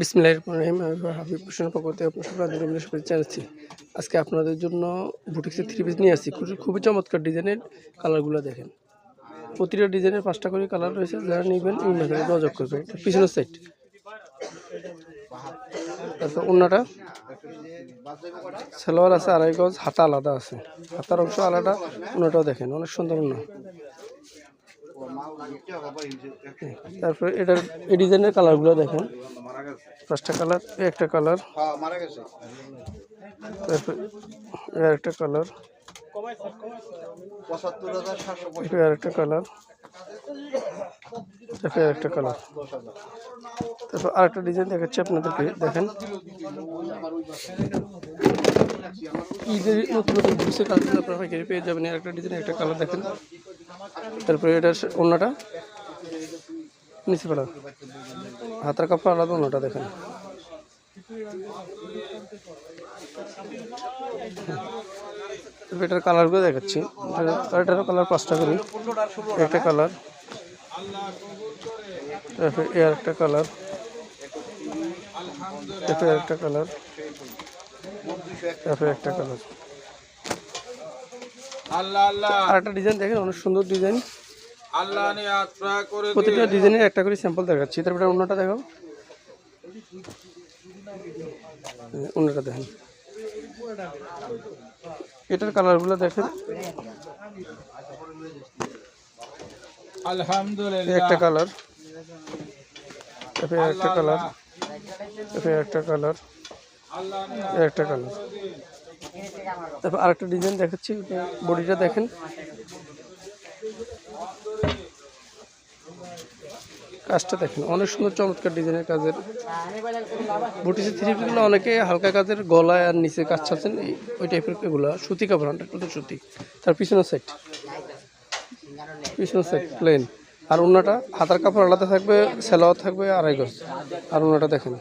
বিসমিল্লাহির রহমানির রহিম আমি হাবিব হোসেন পকতে আপনার সব শুভেচ্ছা আজকে আপনাদের জন্য বুটিক্সের থ্রি পিস নিয়ে আসছি। খুবই চমৎকার ডিজাইনের কালারগুলো দেখেন। প্রতিটা ডিজাইনের পাঁচটা করে কালার রয়েছে। যারা নেবেন মেথডে যোগাযোগ করবেন। পিছনের সাইড তারপর অন্যটা সালোয়ার আছে, আড়াই গজ, হাতা আলাদা আছে। হাতার অংশ আলাদা অন্যটাও দেখেন। অনেক সুন্দর অন্য তারপরে এটার এই ডিজাইনের কালারগুলো দেখেন। পাঁচটা কালার, একটা কালার। তারপর একটা কালার। একটা কালার। তারপর একটা কালার। তারপর আরেকটা ডিজাইন দেখাচ্ছি আপনাদেরকে, দেখেন। নতুন নতুন বুসে কালার আপনারা পাইকারি পেয়ে যাবেন আর একটা ডিজাইন একটা কালার দেখেন। তারপরে এটা অন্যটা। নিচে পেলা হাতের কাপড় আলাদা, অন্যটা দেখেন। এটার কালারগুলো দেখাচ্ছি। এটার- এটারও কালার পাঁচটা করি। একটা কালার। তারপরে এর একটা কালার। একটা কালার। একটা কালার। আর একটা ডিজাইন দেখেন, অনেক সুন্দর ডিজাইন। প্রতিটা ডিজাইনের একটা করে স্যাম্পল দেখাচ্ছি। তারপরে অন্যটা দেখাও। অন্যটা দেখেন। এটার কালারগুলো দেখেন। আলহামদুলিল্লাহ। একটা কালার। তারপরে একটা কালার। তারপরে একটা কালার। একটা কালার। তারপর আরেকটা ডিজাইন দেখাচ্ছি। বডিটা দেখেন। কাজটা দেখেন, অনেক সুন্দর চমৎকার ডিজাইনের কাজের। বুটিসের থ্রি পিসগুলো অনেকে হালকা কাজের গলায় আর নিচে কাজ এই- ওই টাইপের এগুলো। সুতি কাপড় হান্ড্রেড পার্সেন্ট সুতি। তার পিছনের সাইড পিছনের সাইড প্লেন আর অন্যটা হাতার কাপড় আলাদা থাকবে সেলাওয়ার থাকবে, আড়াই গজ। আর অন্যটা দেখেন।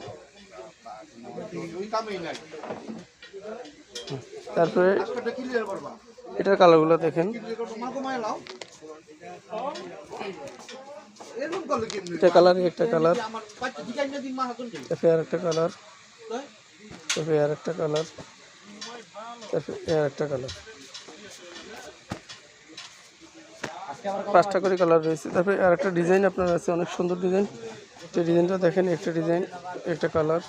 তারপরে এটার কালারগুলো দেখেন। এটা কালার একটা কালার তারপরে আর একটা কালার তারপরে আর একটা কালার আর একটা কালার পাঁচটা করে কালার রয়েছে। তারপরে আর একটা ডিজাইন আপনার আছে, অনেক সুন্দর ডিজাইন এই ডিজাইনটা দেখেন, একটা ডিজাইন একটা কালার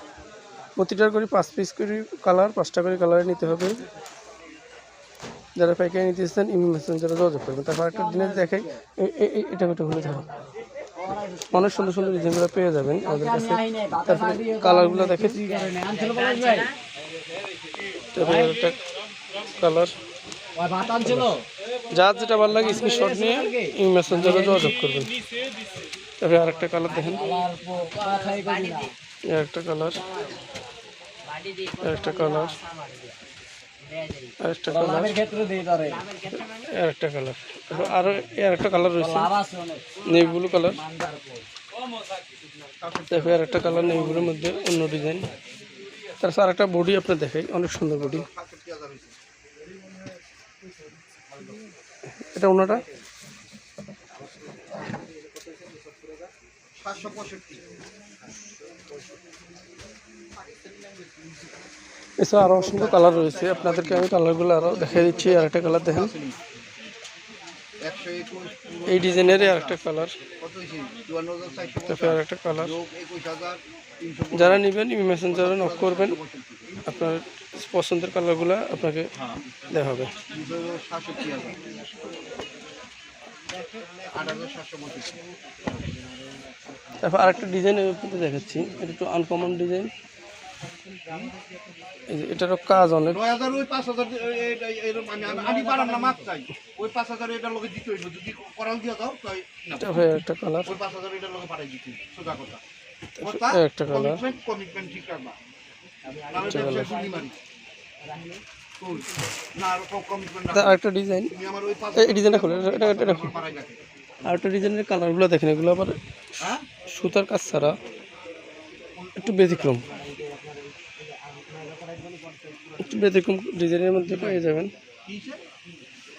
প্রতিটার করে পাঁচ পিস করে কালার পাঁচটা করে কালারে নিতে হবে। যারা পাইকারি নিতে চান ইমি মেসেঞ্জারে যোগাযোগ করবেন। তারপর একটা ডিজাইন দেখাই এটা এটা খুলে থাকুন অনেক সুন্দর সুন্দর ডিজাইনগুলো পেয়ে যাবেন আমাদের কাছে। তারপরে কালারগুলো তারপরে একটা কালার যার যেটা ভালো লাগে স্ক্রিনশট নিয়ে ইমি মেসেঞ্জারে যোগাযোগ করবেন। তারপরে আরেকটা কালার দেখেন। একটা কালার একটা কালার আরেকটা কালার আরেকটা কালার আরও আরেকটা কালার রয়েছে। নেভি ব্লু কালার আরেকটা কালার নেভি ব্লুর মধ্যে অন্য ডিজাইন তারপর আরেকটা বডি আপনার দেখাই অনেক সুন্দর বডি এটা অন্যটা সাতশো পঁয়ষট্টি। এছাড়া আরও অসংখ্য কালার রয়েছে। আপনাদেরকে আমি কালারগুলো আরও দেখাই দিচ্ছি আর একটা কালার দেখেন। এই ডিজাইনের আরেকটা কালার তারপরে আরেকটা কালার যারা নেবেন মেসেঞ্জারে নক করবেন। আপনার পছন্দের কালারগুলো আপনাকে দেওয়া হবে। তারপর আরেকটা ডিজাইন দেখাচ্ছি। এটা একটু আনকমন ডিজাইন এটারও কাজ অনেক। একটা কালার কথা। একটা কালার আরেকটা ডিজাইন এই ডিজাইনটা খুলে এটা এটা আরেকটা ডিজাইনের কালারগুলো দেখেন এগুলো আবার হ্যাঁ? সুতার কাজ ছাড়া একটু ব্যতিক্রম একটু ব্যতিক্রম ডিজাইনের মধ্যে পেয়ে যাবেন।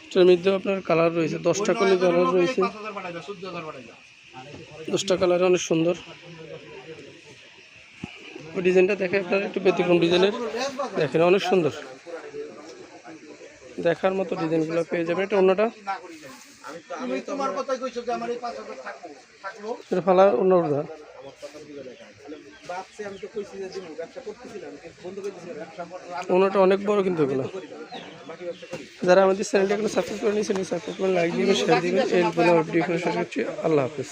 এটার মধ্যেও আপনার কালার রয়েছে। দশটা করে কালার রয়েছে। দশটা কালার অনেক সুন্দর। ওই ডিজাইনটা দেখে আপনারা একটু ব্যতিক্রম ডিজাইনের দেখেন অনেক সুন্দর। দেখার মতো ডিজাইনগুলো পেয়ে যাবেন। এটা অন্যটা। কইছো যে অন্য অনেক বড় কিন্তু এগুলো। যারা আমাদের চ্যানেলটা এখন সাবস্ক্রাইব সাবস্ক্রাইব করে লাইক দিবেন শেয়ার দিবেন শেষ করছি আল্লাহ হাফিজ।